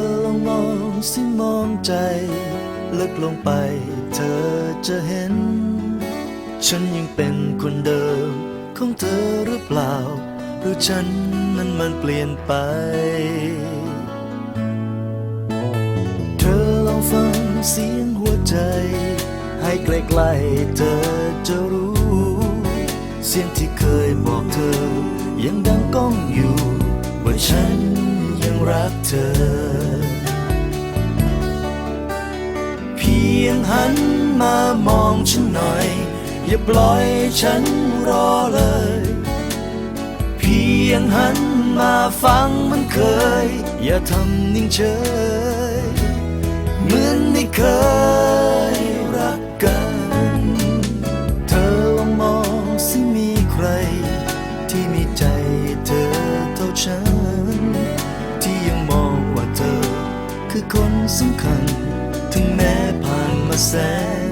อลองมองสิมองใจ ลึกลงไปเธอจะเห็น ฉันยังเป็นคนเดิมของเธอหรือเปล่า หรือฉันนั้นมันเปลี่ยนไป เธอลองฟังเสียงหัวใจ ให้ใกล้ๆเธอจะรู้ เสียงที่เคยบอกเธอ ยังดังก้องอยู่ว่าฉัน รักเธอ เพียงหันมามองฉันหน่อย อย่าปล่อยฉันรอเลย เพียงหันมาฟังมันเคย อย่าทำนิ่งเฉย เหมือนไม่เคย คือคนสำคัญ ถึงแม้ผ่านมาแสน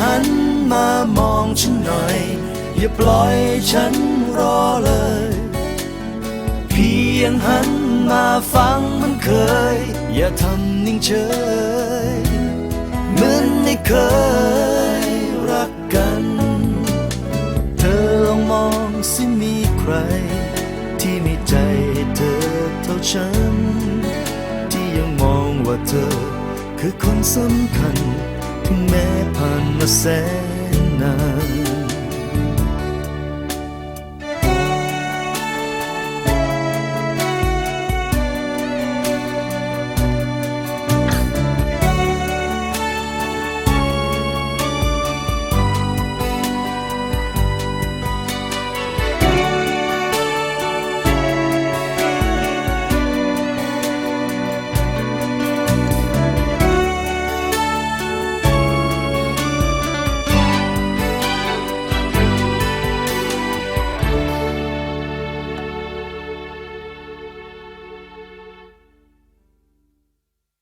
หันมามองฉันหน่อย อย่าปล่อยฉันรอเลย เพียงหันมาฟังมันเคย อย่าทำนิ่งเฉยเหมือนไม่เคยรักกัน เธอลองมองสิมีใคร ที่มีใจเธอเท่าฉัน ที่ยังมองว่าเธอคือคนสำคัญ ถึงแม้ผ่านมาแสนนาน